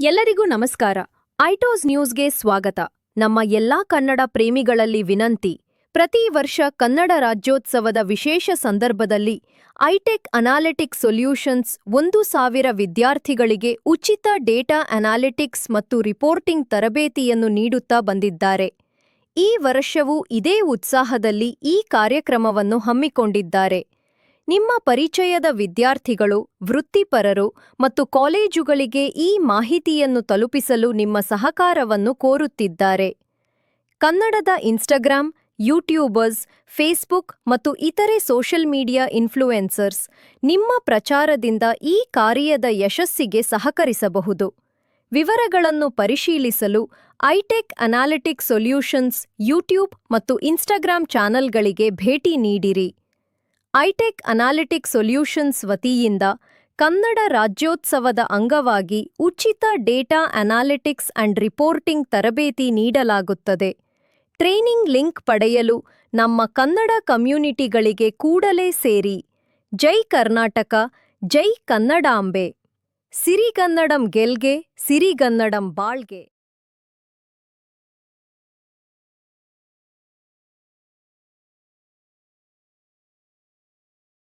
ಎಲ್ಲರಿಗೂ ನಮಸ್ಕಾರ. ಐಟೋಸ್ ನ್ಯೂಸ್ಗೆ ಸ್ವಾಗತ. ನಮ್ಮ ಎಲ್ಲಾ ಕನ್ನಡ ಪ್ರೇಮಿಗಳಲ್ಲಿ ವಿನಂತಿ. ಪ್ರತಿ ವರ್ಷ ಕನ್ನಡ ರಾಜ್ಯೋತ್ಸವದ ವಿಶೇಷ ಸಂದರ್ಭದಲ್ಲಿ ಐಟೆಕ್ ಅನಾಲಿಟಿಕ್ ಸೊಲ್ಯೂಷನ್ಸ್ ಒಂದು ಸಾವಿರ ವಿದ್ಯಾರ್ಥಿಗಳಿಗೆ ಉಚಿತ ಡೇಟಾ ಅನಾಲಿಟಿಕ್ಸ್ ಮತ್ತು ರಿಪೋರ್ಟಿಂಗ್ ತರಬೇತಿಯನ್ನು ನೀಡುತ್ತಾ ಬಂದಿದ್ದಾರೆ. ಈ ವರ್ಷವೂ ಇದೇ ಉತ್ಸಾಹದಲ್ಲಿ ಈ ಕಾರ್ಯಕ್ರಮವನ್ನು ಹಮ್ಮಿಕೊಂಡಿದ್ದಾರೆ. ನಿಮ್ಮ ಪರಿಚಯದ ವಿದ್ಯಾರ್ಥಿಗಳು, ವೃತ್ತಿಪರರು ಮತ್ತು ಕಾಲೇಜುಗಳಿಗೆ ಈ ಮಾಹಿತಿಯನ್ನು ತಲುಪಿಸಲು ನಿಮ್ಮ ಸಹಕಾರವನ್ನು ಕೋರುತ್ತಿದ್ದಾರೆ. ಕನ್ನಡದ ಇನ್ಸ್ಟಾಗ್ರಾಂ ಯೂಟ್ಯೂಬರ್ಸ್ ಫೇಸ್ಬುಕ್ ಮತ್ತು ಇತರೆ ಸೋಷಿಯಲ್ ಮೀಡಿಯಾ ಇನ್ಫ್ಲೂಯೆನ್ಸರ್ಸ್ ನಿಮ್ಮ ಪ್ರಚಾರದಿಂದ ಈ ಕಾರ್ಯದ ಯಶಸ್ಸಿಗೆ ಸಹಕರಿಸಬಹುದು. ವಿವರಗಳನ್ನು ಪರಿಶೀಲಿಸಲು ಐಟೆಕ್ ಅನಾಲಿಟಿಕ್ ಸೊಲ್ಯೂಷನ್ಸ್ ಯೂಟ್ಯೂಬ್ ಮತ್ತು ಇನ್ಸ್ಟಾಗ್ರಾಂ ಚಾನಲ್ಗಳಿಗೆ ಭೇಟಿ ನೀಡಿರಿ. ಐಟೆಕ್ ಅನಾಲಿಟಿಕ್ ಸೊಲ್ಯೂಷನ್ಸ್ ವತಿಯಿಂದ ಕನ್ನಡ ರಾಜ್ಯೋತ್ಸವದ ಅಂಗವಾಗಿ ಉಚಿತ ಡೇಟಾ ಅನಾಲಿಟಿಕ್ಸ್ ಅಂಡ್ ರಿಪೋರ್ಟಿಂಗ್ ತರಬೇತಿ ನೀಡಲಾಗುತ್ತದೆ. ಟ್ರೈನಿಂಗ್ ಲಿಂಕ್ ಪಡೆಯಲು ನಮ್ಮ ಕನ್ನಡ ಕಮ್ಯುನಿಟಿಗಳಿಗೆ ಕೂಡಲೇ ಸೇರಿ. ಜೈ ಕರ್ನಾಟಕ, ಜೈ ಕನ್ನಡಾಂಬೆ. ಸಿರಿಗನ್ನಡಂ ಗೆಲ್ಗೆ, ಸಿರಿಗನ್ನಡಂ ಬಾಳ್ಗೆ.